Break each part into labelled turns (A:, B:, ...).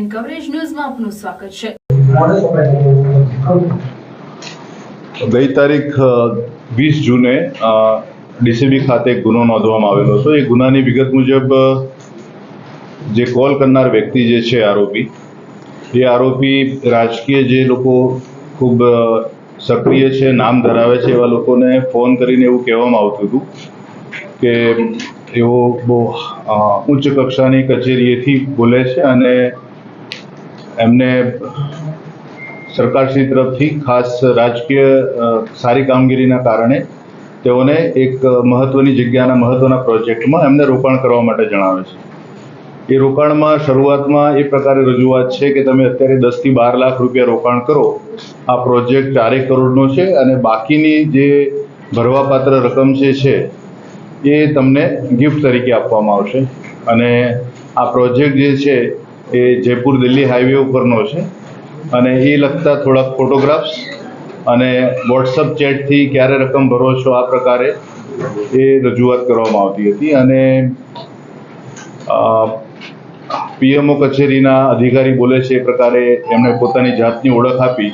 A: Nine coverage ન્યૂઝમાં આપનું સ્વાગત છે.
B: ગઈ તારીખ વીસ જૂને ડીસીબી ખાતે ગુનો નોંધવામાં આવેલો હતો. એ ગુનાની વિગત મુજબ જે કોલ કરનાર વ્યક્તિ જે છે, આરોપી, એ આરોપી રાજકીય જે લોકો ખૂબ સક્રિય છે, નામ ધરાવે છે, એવા લોકોને ફોન કરીને એવું કહેવામાં આવતું હતું કે એઓ બહુ ઉચ્ચ કક્ષાની કચેરીએથી બોલે છે અને એમને સરકારશ્રી તરફથી ખાસ રાજકીય સારી કામગીરીના કારણે તેઓને એક મહત્વની જગ્યાના મહત્વના પ્રોજેક્ટમાં એમને રોકાણ કરવા માટે જણાવે છે. એ રોકાણમાં શરૂઆતમાં એ પ્રકારે રજૂઆત છે કે તમે અત્યારે દસથી બાર લાખ રૂપિયા રોકાણ કરો. આ પ્રોજેક્ટ ચારેક કરોડનો છે અને બાકીની જે ભરવાપાત્ર રકમ જે છે એ તમને ગિફ્ટ તરીકે આપવામાં આવશે. અને આ પ્રોજેક્ટ જે છે એ જયપુર દિલ્હી હાઈવે ઉપરનો છે. અને એ લગતા થોડાક ફોટોગ્રાફ્સ અને વોટ્સઅપ ચેટથી ક્યારે રકમ ભરો છો આ પ્રકારે એ રજૂઆત કરવામાં આવતી હતી. અને પીએમઓ કચેરીના અધિકારી બોલે છે એ પ્રકારે એમણે પોતાની જાતની ઓળખ આપી.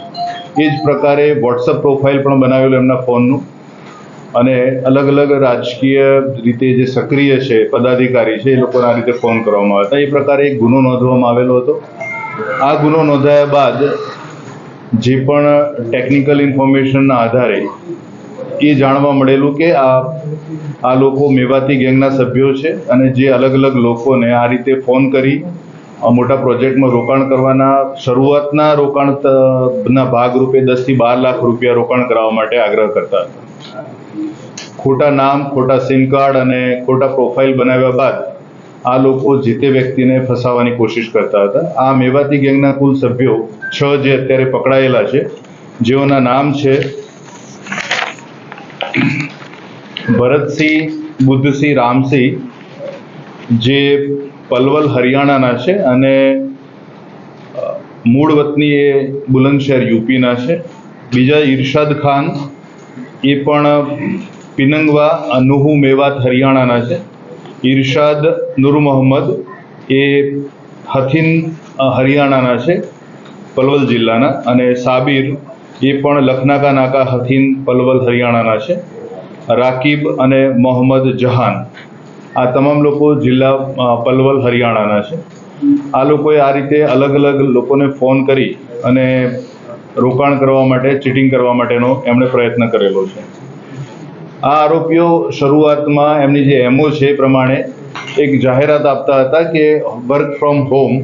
B: એ જ પ્રકારે વોટ્સઅપ પ્રોફાઇલ પણ બનાવેલું એમના ફોનનું. અને અલગ અલગ રાજકીય રીતે જે સક્રિય છે, પદાધિકારી છે, એ લોકોને આ રીતે ફોન કરવામાં આવ્યા. હતા એ પ્રકારે એક ગુનો નોંધવામાં આવેલો હતો. આ ગુનો નોંધાયા બાદ જે પણ ટેકનિકલ ઇન્ફોર્મેશનના આધારે એ જાણવા મળેલું કે આ આ લોકો મેવાતી ગેંગના સભ્યો છે અને જે અલગ અલગ લોકોને આ રીતે ફોન કરી મોટા પ્રોજેક્ટમાં રોકાણ કરવાના, શરૂઆતના રોકાણ ત- ના ભાગરૂપે દસથી બાર લાખ રૂપિયા રોકાણ કરાવવા માટે આગ્રહ કરતા હતા. ખોટા નામ, ખોટા સિમ કાર્ડ અને ખોટા પ્રોફાઇલ બનાવ્યા બાદ આ લોકો જે તે વ્યક્તિને ફસાવવાની કોશિશ કરતા હતા. આ મેવાતી ગેંગના કુલ સભ્યો છ જે અત્યારે પકડાયેલા છે, જેઓના નામ છે ભરતસિંહ, બુદ્ધસિંહ, રામસિંહ, જે પલવલ હરિયાણાના છે અને મૂળ વતની એ બુલંદશહેર યુપીના છે. બીજા ઇરશાદ ખાન, એ પણ પિનંગવા, અનુહુ, મેવાત, હરિયાણાના છે. ઇરશાદ નૂર મોહમ્મદ એ હથિન હરિયાણાના છે, પલવલ જિલ્લાના. અને સાબિર એ પણ લખનાકા નાકા, હથિન, પલવલ, હરિયાણાના છે. રાકીબ અને મોહમ્મદ જહાન આ તમામ લોકો જિલ્લા પલવલ, હરિયાણાના છે. આ લોકોએ આ રીતે અલગ અલગ લોકોને ફોન કરી અને રોકાણ કરવા માટે, ચીટિંગ કરવા માટેનો એમણે પ્રયત્ન કરેલો છે. આ આરોપીઓ શરૂઆતમાં એમની જે એમઓ છે એ પ્રમાણે એક જાહેરાત આપતા હતા કે વર્ક ફ્રોમ હોમ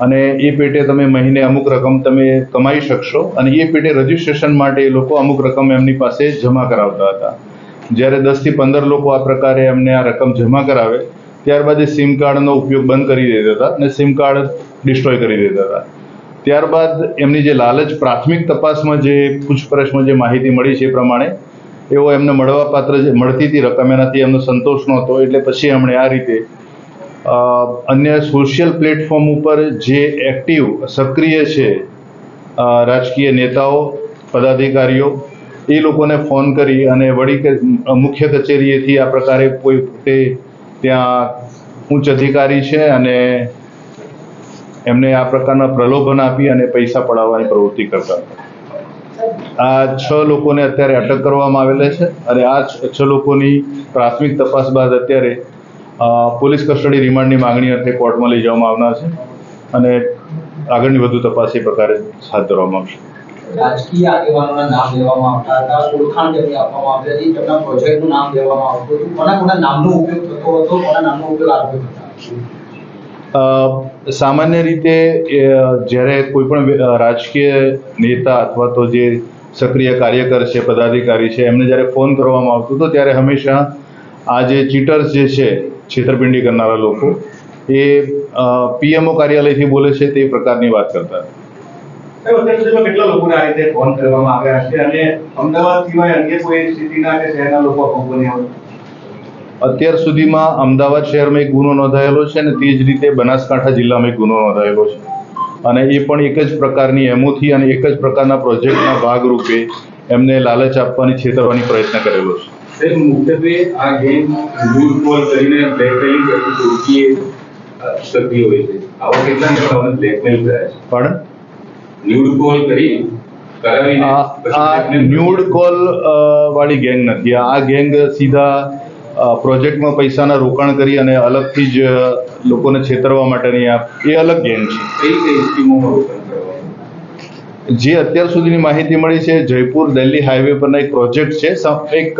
B: અને એ પેટે તમે મહિને અમુક રકમ તમે કમાઈ શકશો અને એ પેટે રજિસ્ટ્રેશન માટે એ લોકો અમુક રકમ એમની પાસે જમા કરાવતા હતા. જ્યારે દસથી પંદર લોકો આ પ્રકારે એમને આ રકમ જમા કરાવે, ત્યારબાદ એ સિમ કાર્ડનો ઉપયોગ બંધ કરી દેતા હતા અને સિમ કાર્ડ ડિસ્ટ્રોય કરી દેતા હતા. ત્યારબાદ એમની જે લાલચ પ્રાથમિક તપાસમાં જે પૂછપરછમાં જે માહિતી મળી છે એ પ્રમાણે એવો એમને મળવાપાત્ર જે મળતી હતી રકમ, એનાથી એમનો સંતોષ નહોતો. એટલે પછી એમણે આ રીતે અન્ય સોશિયલ પ્લેટફોર્મ ઉપર જે એક્ટિવ સક્રિય છે રાજકીય નેતાઓ, પદાધિકારીઓ, એ લોકોને ફોન કરી અને વળી મુખ્ય કચેરીએથી આ પ્રકારે કોઈ પોતે ત્યાં ઉચ્ચ અધિકારી છે અને એમને આ પ્રકારના પ્રલોભન આપી અને પૈસા પડાવવાની પ્રવૃત્તિ કરતા હતા. આ છ લોકોને અત્યારે અટક કરવામાં આવેલા છે અને આ છ લોકોની પ્રાથમિક તપાસ બાદ અત્યારે પોલીસ કસ્ટડી રિમાન્ડની માંગણી અર્થે કોર્ટમાં લઈ જવામાં આવનાર છે અને આગળની વધુ તપાસ એ પ્રકારે હાથ ધરવામાં આવશે.
C: રાજકીય આગેવાનોના નામ લેવામાં આવતા હતા ઓળખાણ તેમની આપવામાં આવતી હતી તેમના પ્રોજેક્ટનું નામ લેવામાં આવતું હતું કોના કોના નામનો ઉપયોગ થતો હતો કોના નામનો ઉપયોગ આરોપી
B: અ, સામાન્ય રીતે જ્યારે કોઈ પણ રાજકીય નેતા અથવા તો જે સક્રિય કાર્યકર છે પદાધિકારી છે એમને જ્યારે ફોન કરવામાં આવતો હતો ત્યારે હંમેશા આ જે ચીટર્સ જે છે છેતરપિંડી કરનારા લોકો એ પીએમઓ કાર્યાલયથી બોલે છે તે પ્રકારની વાત કરતા.
D: કેટલા લોકોને આ રીતે ફોન કરવામાં આવ્યા છે? અને અમદાવાદ સિવાય અન્ય કોઈ સિટીના કે શહેરના લોકો આ
B: અત્યાર સુધીમાં અમદાવાદ શહેરમાં એક ગુનો નોંધાયેલો છે અને તે જ રીતે બનાસકાંઠા જિલ્લામાં એક ગુનો નોંધાયેલો છે. અને એ પણ એક જ પ્રકારની એમોથી અને એક જ પ્રકારના પ્રોજેક્ટના ભાગરૂપે એમને લાલચ આપવાની છેતરવાની પ્રયત્ન કરેલો છે.
D: સાહેબ મુખ્યત્વે આ ગેમ દૂર કોલ કરીને બ્લેકમેલિંગ
E: હોય છે. આવા કેટલા નેતાઓને બ્લેકમેલ કર્યા છે.
B: પણ
E: ન્યૂડ કોલ કરી
B: આ ન્યૂડ કોલ વાળી ગેંગ નથી. આ ગેંગ સીધા પ્રોજેક્ટમાં પૈસાના રોકાણ કરી અને અલગથી જ લોકોને છેતરવા માટેની આ એ અલગ ગેમ છે. જે અત્યાર સુધીની માહિતી મળી છે જયપુર દિલ્હી હાઈવે પરના એક પ્રોજેક્ટ છે એક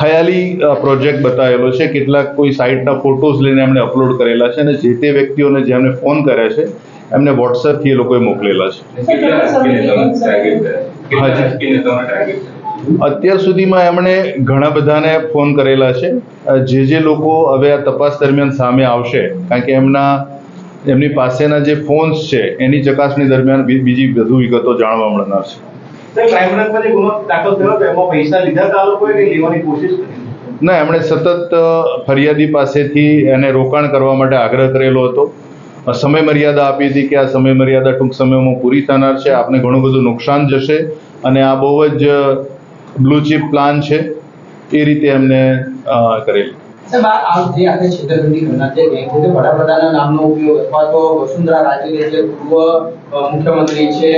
B: ખયાલી પ્રોજેક્ટ બતાવેલો છે. કેટલાક કોઈ સાઇટના ફોટોઝ લઈને એમણે અપલોડ કરેલા છે અને જે તે વ્યક્તિઓને જેમને ફોન કર્યા છે એમને વોટ્સએપથી એ લોકોએ મોકલેલા છે. અત્યાર સુધીમાં એમણે ઘણા બધાને ફોન કરેલા છે. જે જે લોકો હવે આ તપાસ દરમિયાન સામે આવશે કારણ કે એમના એમની પાસેના જે ફોન્સ છે એની ચકાસણી દરમિયાન બીજી વધુ વિગતો જાણવા મળનાર છે. ના એમણે સતત ફરિયાદી પાસેથી એને રોકાણ કરવા માટે આગ્રહ કરેલો હતો. સમય મર્યાદા આપી હતી કે આ સમય મર્યાદા ટૂંક સમયમાં પૂરી થનાર છે. આપને ઘણું બધું નુકસાન જશે અને આ બહુ જ બ્લુ ચીપ પ્લાન છે એ રીતે એમને કરેલી.
C: સાહેબ આ આ જે આપણે છેતરપિંડી કરનાર છે એ વડાપ્રધાનના નામનો ઉપયોગ અથવા તો વસુંધરા રાજે જે પૂર્વ મુખ્યમંત્રી છે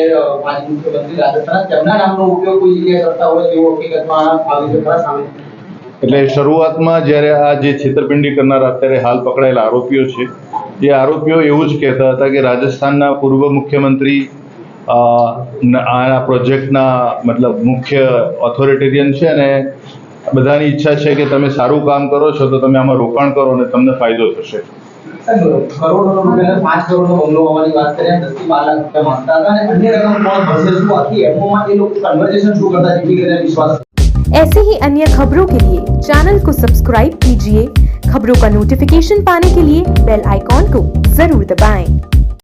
C: માજી મુખ્યમંત્રી રાજસ્થાન તેમના નામનો ઉપયોગ કોઈ જગ્યાએ કરતા હોય તેવો હકીકતમાં આવી છે ખરા સામે?
B: એટલે શરૂઆતમાં જ્યારે આ જે છેતરપિંડી કરનાર અત્યારે હાલ પકડાયેલા આરોપીઓ છે એ આરોપીઓ એવું જ કહેતા હતા કે રાજસ્થાનના પૂર્વ મુખ્યમંત્રી અ, ન- આ પ્રોજેક્ટના મતલબ મુખ્ય ઓથોરિટેરિયન છે અને બધાની ઈચ્છા છે કે તમે સારું કામ કરો છો તો તમે આમાં રોકાણ કરો અને તમને ફાયદો થશે
C: સાહેબ કરોડો રૂપિયા પાંચ કરોડનો બંગલો હોવાની વાત કરીએ દસ થી બાર લાખ રૂપિયા માંગતા હતા અને અન્ય રકમ કોણ ભરશે શું આખી એમઓમાં એ લોકો કન્વર્ઝેશન શું કરતા જેથી કરીને વિશ્વાસ
F: ऐसे ही अन्य खबरों के लिए चैनल को सब्सक्राइब कीजिए खबरों का नोटिफिकेशन पाने के लिए बेल आइकॉन को जरूर दबाएं।